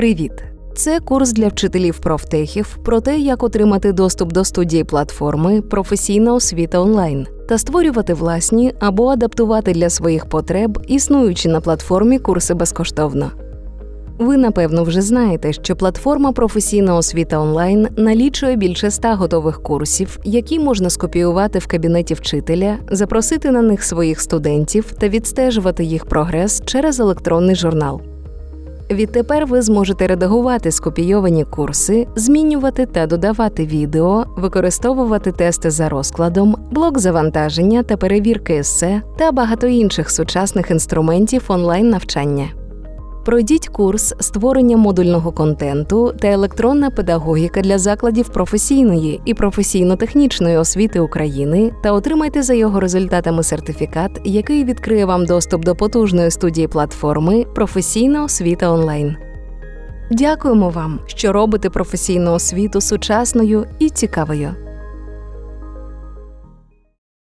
Привіт! Це курс для вчителів профтехів про те, як отримати доступ до студії платформи Професійна освіта онлайн та створювати власні або адаптувати для своїх потреб існуючі на платформі курси безкоштовно. Ви напевно вже знаєте, що платформа Професійна освіта онлайн налічує більше ста готових курсів, які можна скопіювати в кабінеті вчителя, запросити на них своїх студентів та відстежувати їх прогрес через електронний журнал. Відтепер ви зможете редагувати скопійовані курси, змінювати та додавати відео, використовувати тести за розкладом, блок завантаження та перевірки есе та багато інших сучасних інструментів онлайн навчання. Пройдіть курс створення модульного контенту та електронна педагогіка для закладів професійної і професійно-технічної освіти України та отримайте за його результатами сертифікат, який відкриє вам доступ до потужної студії платформи Професійна освіта онлайн. Дякуємо вам, що робите професійну освіту сучасною і цікавою.